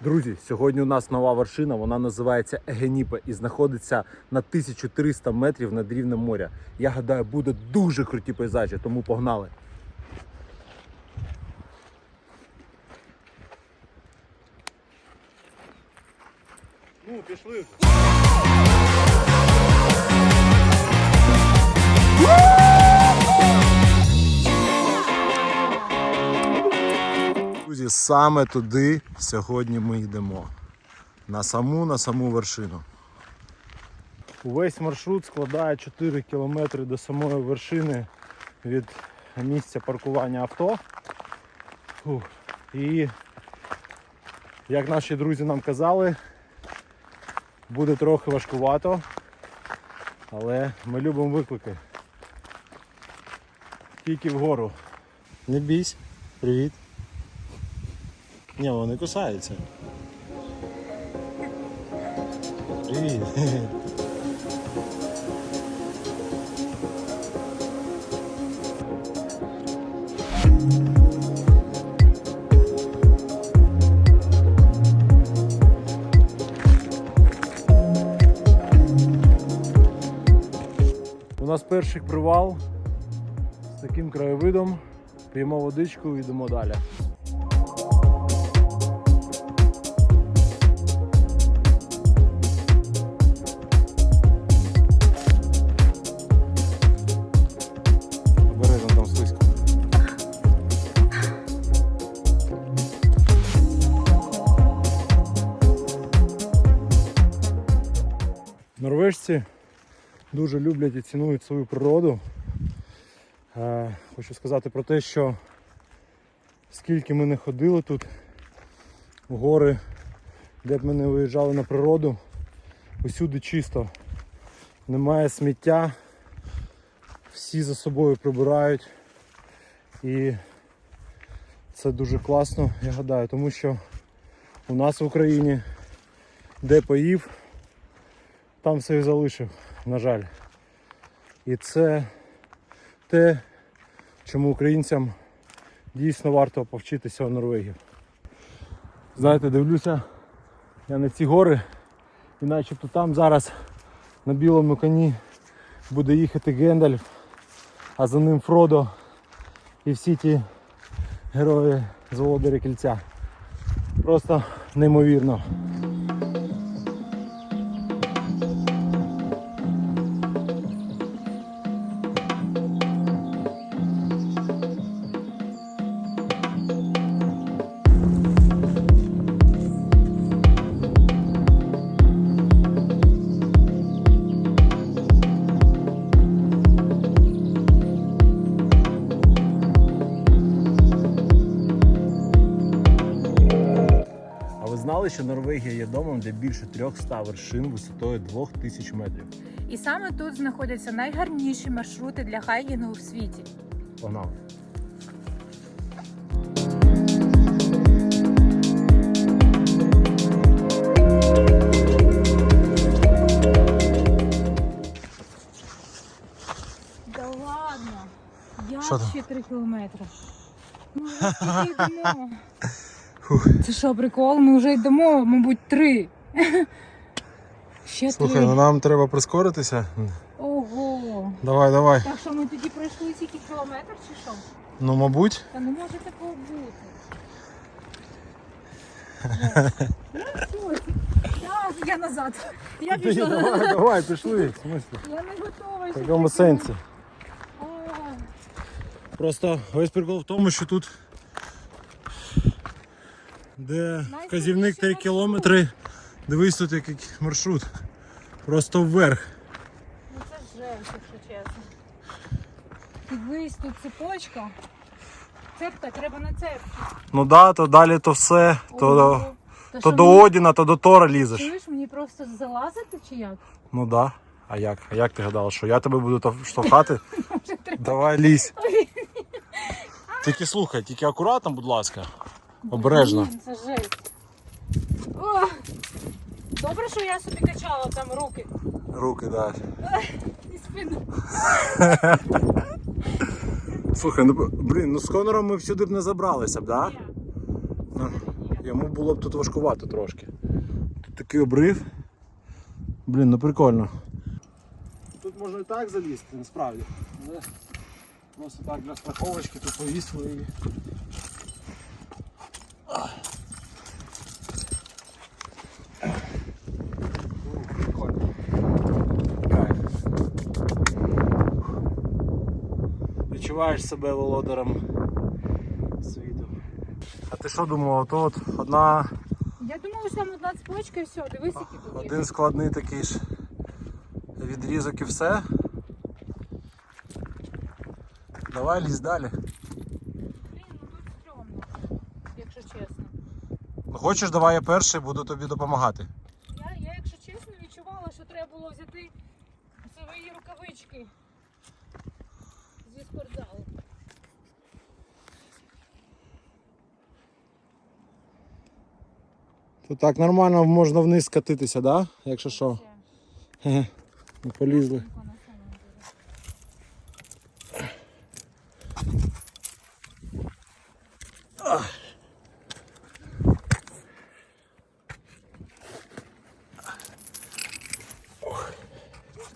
Друзі, сьогодні у нас нова вершина, вона називається Егеніпе і знаходиться на 1300 метрів над рівнем моря. Я гадаю, буде дуже круті пейзажі, тому погнали. Ну, пішли. Друзі, саме туди сьогодні ми йдемо. На саму на саму вершину. Увесь маршрут складає 4 кілометри до самої вершини від місця паркування авто. Фух. І як наші друзі нам казали, буде трохи важкувато, але ми любимо виклики. Тільки вгору. Не бійся. Привіт. Ні, вони кусаються. Привіт. У нас перший привал з таким краєвидом. П'ємо водичку і йдемо далі. Норвежці дуже люблять і цінують свою природу. Е, Хочу сказати про те, що скільки ми не ходили тут в гори, де б ми не виїжджали на природу, усюди чисто. Немає сміття, всі за собою прибирають. І це дуже класно, я гадаю, тому що у нас в Україні де поїв, там все і залишив, на жаль. І це те, чому українцям дійсно варто повчитися у Норвегії. Знаєте, дивлюся я на ці гори, і начебто там зараз на білому коні буде їхати Гендальф, а за ним Фродо і всі ті герої з Володаря Кільця. Просто неймовірно. Що Норвегія є домом для більше 300 вершин висотою 2000 метрів? І саме тут знаходяться найгарніші маршрути для хайкінгу в світі. Погнали. Да ладно. Я Що там? ще три кілометри. Ну, ми Це що, прикол? Ми вже йдемо, мабуть, три. Ще Слухай, три. ну нам треба прискоритися. Ого. Давай, давай. Так що ми тоді пройшли тільки кілометр чи що? Ну, мабуть. Та не може такого бути. Ну, все. Я, я назад. Я пішла. Давай, давай, пішли. В смислі? Я не готова. В ще якому сенсі? А, Просто весь прикол в тому, що тут, де вказівник 3 кілометри, дивись тут який маршрут. Просто вверх. Ну це жесть, якщо чесно. Дивись, тут цепочка. Цепка, треба на цепку. Ну да, то далі то все, то, Ого. то Та до мені- Одіна, то до Тора лізеш. Чуєш, мені просто залазити чи як? Ну да. А як? А як ти гадала, що я тебе буду штовхати? Давай лізь. Тільки слухай, тільки акуратно, будь ласка. Обережно. Це жесть. О! Добре, що я собі качала там руки Руки, да. і спину. Слухай, ну блін, ну з Конором ми всюди б не забралися б, да? Ні. Ну, йому було б тут важкувато трошки. Тут такий обрив. Блін, ну прикольно. Тут можна і так залізти, насправді. Але просто так для страховочки тут повісили і. Відчуваєш себе володарем світу. А ти що думав, то от одна, Я думала, що там одна цепочка і все, дивись, які тут. один складний такий ж відрізок і все. Давай лізь далі. Блін, ну тут стрьомно, якщо чесно. Ну, хочеш, давай я перший буду тобі допомагати. Я, я, якщо чесно, відчувала, що треба було взяти свої рукавички зі спортзалу. То так нормально можна вниз скатитися, да? Якщо що. Хе-хе. Полізли. Деле.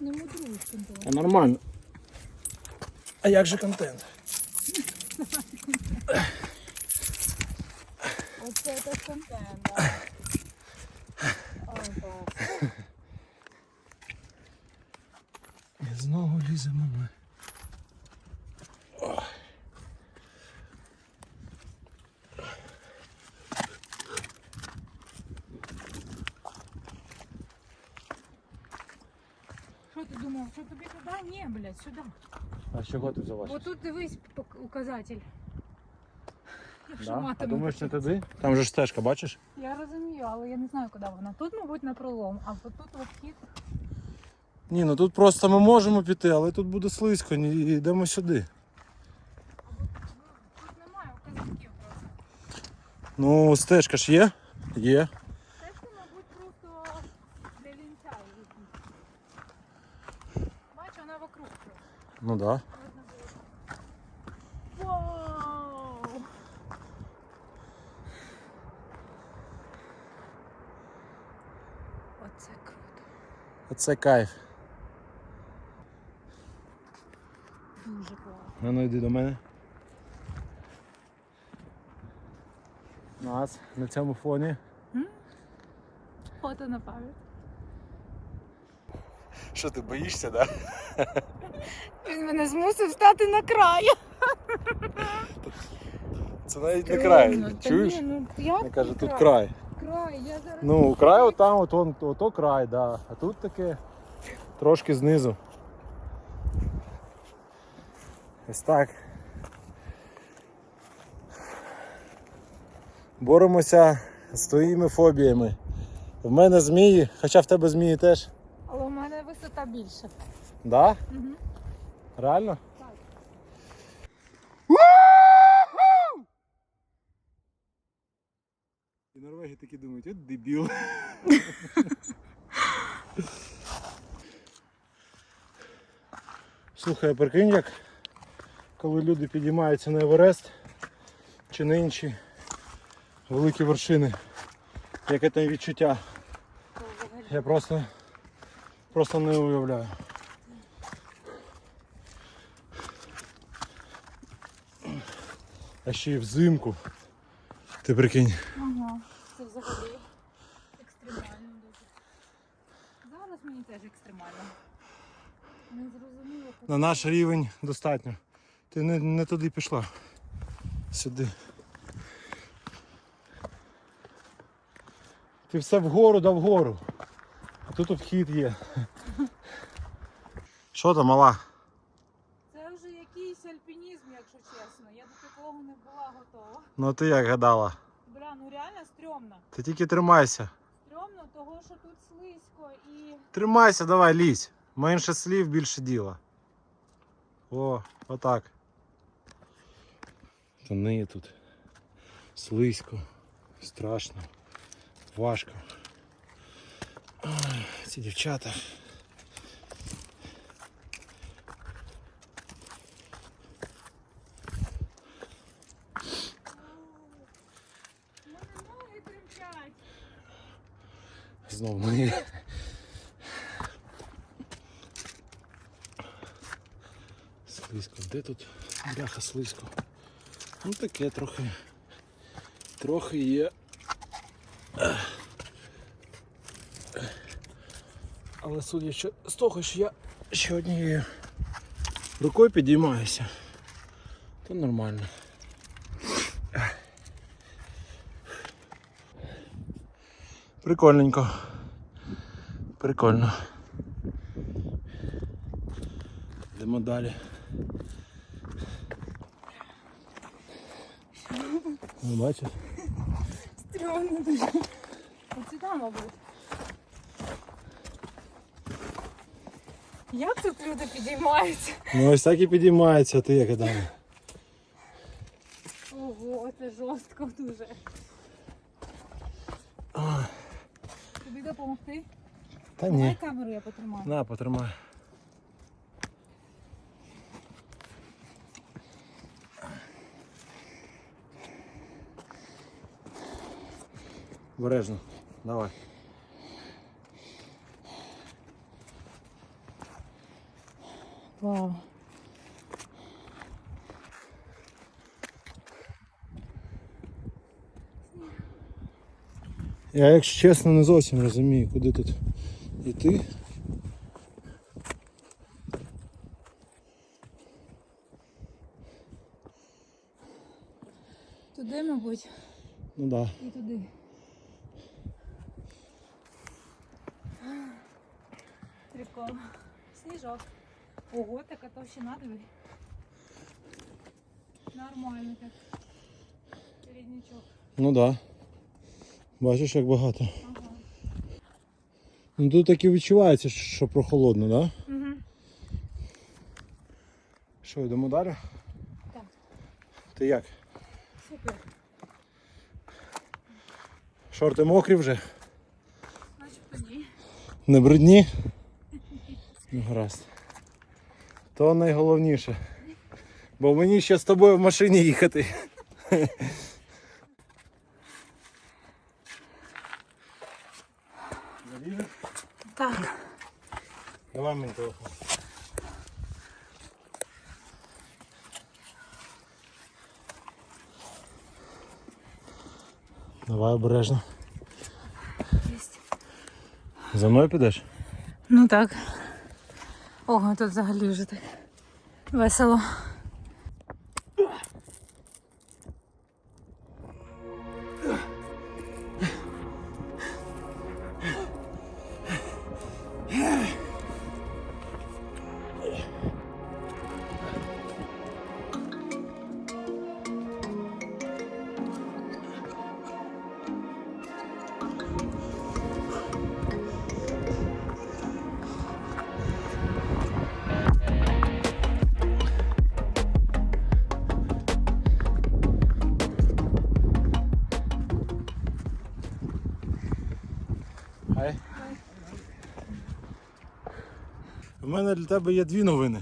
Не мудруєш контроль. А нормально. А як же контент? Оце це контент, да. Ой, клас. І знову ліземо ми. Що ти думав, що тобі туди? Ні, блядь, сюди. А чого ти взялася? Бо тут дивись пок- указатель. Якщо Да? А матиму думаєш не туди? Там же ж стежка, бачиш? Я розумію, але я не знаю, куди вона. Тут, мабуть, на пролом, а от тут от хід. Ні, ну тут просто ми можемо піти, але тут буде слизько, ні- і йдемо сюди. Тут немає указників просто. Ну, стежка ж є? Є. Стежка, мабуть, просто для лінця якийсь. Бачу, вона вокруг. Ну так. Да. Вау! Оце круто. Оце кайф. Дуже класно. А ну йди до мене. Нас на цьому фоні. Фото на пам'ять. Що ти боїшся, так? Да? Він мене змусив стати на край. Це навіть не край. Та Чуєш? ні, ну, як Я кажу, тут край. Край, я зараз. Ну, край отам, от, он, ото край, да. А тут таке трошки знизу. Ось так. Боремося з твоїми фобіями. В мене змії, хоча в тебе змії теж. Але у мене висота більша. Да? Угу. Реально? Так. І норвеги такі думають, от дебіл. Слухай, прикинь, як коли люди підіймаються на Еверест чи на інші великі вершини, яке там відчуття. Я просто, просто не уявляю. А ще й взимку. Ти прикинь. Ага, це взагалі екстремально дуже. Зараз мені теж екстремально. Не зрозуміло, На наш рівень достатньо. Ти не, не туди пішла. Сюди. Ти все вгору да вгору. А тут обхід є. Що там, мала? Це вже якийсь альпінізм, якщо чесно. Я до такого не була готова. Ну ти як гадала? Бля, ну реально стрьомно. Ти тільки тримайся. Стрьомно, того що тут слизько і. Тримайся, давай, лізь. Менше слів, більше діла. О, отак. Та не тут. Слизько, страшно, важко. Ой, ці дівчата. У мене ноги Знову мені. Слизько. Де тут бляха слизько? Ну таке трохи. Трохи є. Але судячи з того, що я ще однією рукою підіймаюся, то нормально. Прикольненько. Прикольно. Йдемо далі. Ну, бачиш? Стрьомно дуже. Оце там, мабуть. Як тут люди підіймаються? Ну ось так і підіймається, а ти як там. Ого, це жорстко дуже. Тобі допомогти? Та Давай ні. камеру я потримаю. На, потримай. Бережно. Давай. Вау. Я, якщо чесно, не зовсім розумію, куди тут йти. Туди, мабуть, Ну да. і туди. Прикол. Сніжок. Ого, така товщина диви. Нормально так. Рідничок. Ну да. Бачиш, як багато. Ага. Ну тут таки відчувається, що прохолодно, да? Угу. Що, йдемо далі? Так. Ти як? Супер. Шорти мокрі вже? Начебто ні. Не брудні? Ну гаразд. То найголовніше. Бо мені ще з тобою в машині їхати. Заліжеш? Так. Давай мені телефон. Давай обережно. Єсть. За мною підеш? Ну так. Ого, тут взагалі вже так. Весело. У мене для тебе є дві новини.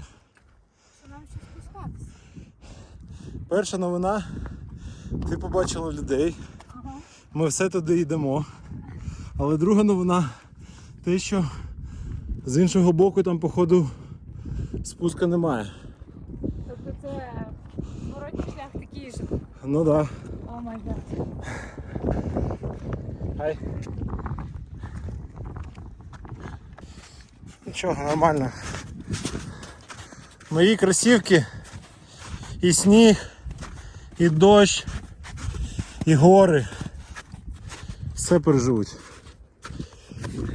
Що нам ще спускатися? Перша новина, ти побачила людей. Ага. Ми все туди йдемо. Але друга новина те, що з іншого боку там, походу, спуска немає. Тобто це зворотній шлях такий же. Ну так. Да. О май гад. Хай. Нічого, нормально. Мої кросівки і сніг, і дощ, і гори. Все переживуть.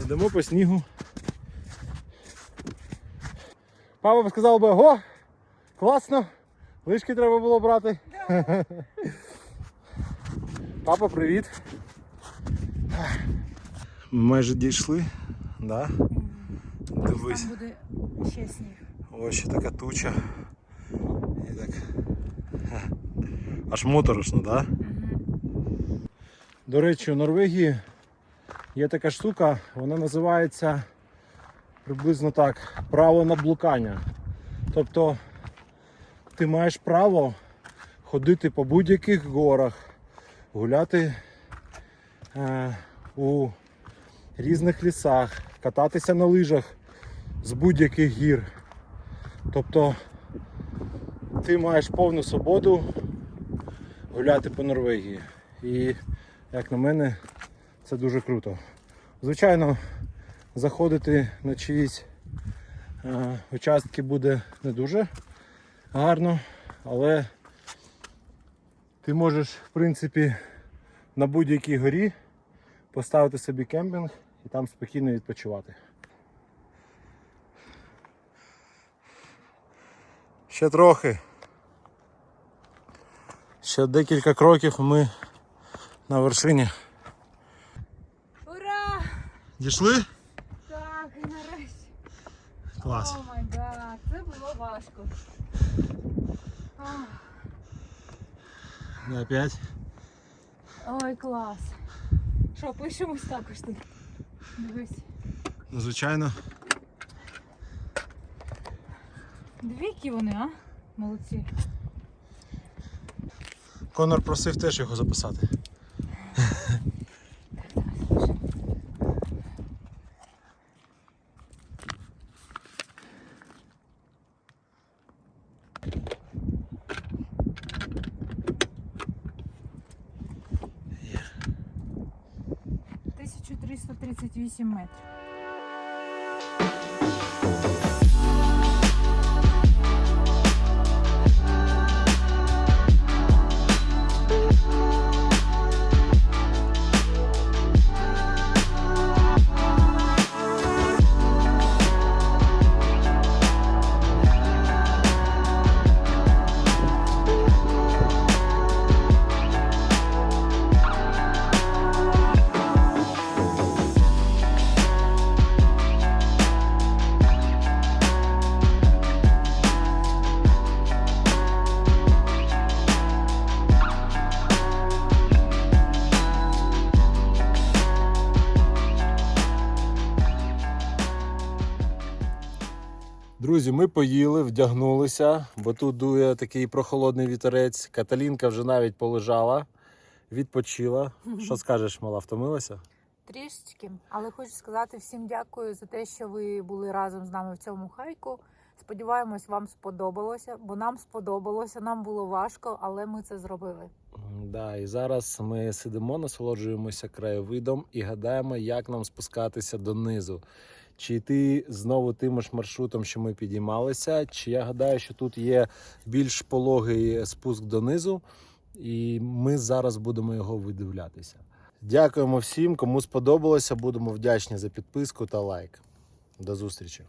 Йдемо по снігу. Папа б сказав би, ого, класно, лишки треба було брати. Папа, привіт. Ми майже дійшли, да? Дивись. Там буде ще сніг. Ось ще така туча. І так. Аж моторошно, да? До речі, у Норвегії є така штука, вона називається приблизно так право на блукання. Тобто ти маєш право ходити по будь-яких горах, гуляти е, у різних лісах, кататися на лижах з будь-яких гір. Тобто ти маєш повну свободу гуляти по Норвегії. І, як на мене, це дуже круто. Звичайно, заходити на чиїсь е, участки буде не дуже гарно, але ти можеш, в принципі, на будь-якій горі поставити собі кемпінг і там спокійно відпочивати. Ще трохи. Ще декілька кроків і ми на вершині. Ура! Дійшли? Так, нарешті. Клас. О май гад, це було важко. Ах, Не опять. Ой, клас. Що, пишемось також тут? Дивись. Ну, звичайно. Дві які вони, а? Молодці. Конор просив теж його записати. Тисячу триста тридцять вісім метрів. Друзі, ми поїли, вдягнулися, бо тут дує такий прохолодний вітерець. Каталінка вже навіть полежала, відпочила. Що скажеш, мала, втомилася? Трішечки, але хочу сказати всім дякую за те, що ви були разом з нами в цьому хайку. Сподіваємось, вам сподобалося, бо нам сподобалося. Нам було важко, але ми це зробили. Да, і зараз ми сидимо, насолоджуємося краєвидом і гадаємо, як нам спускатися донизу. Чи йти знову тим ж маршрутом, що ми підіймалися, чи я гадаю, що тут є більш пологий спуск донизу, і ми зараз будемо його видивлятися. Дякуємо всім, кому сподобалося. Будемо вдячні за підписку та лайк. До зустрічі!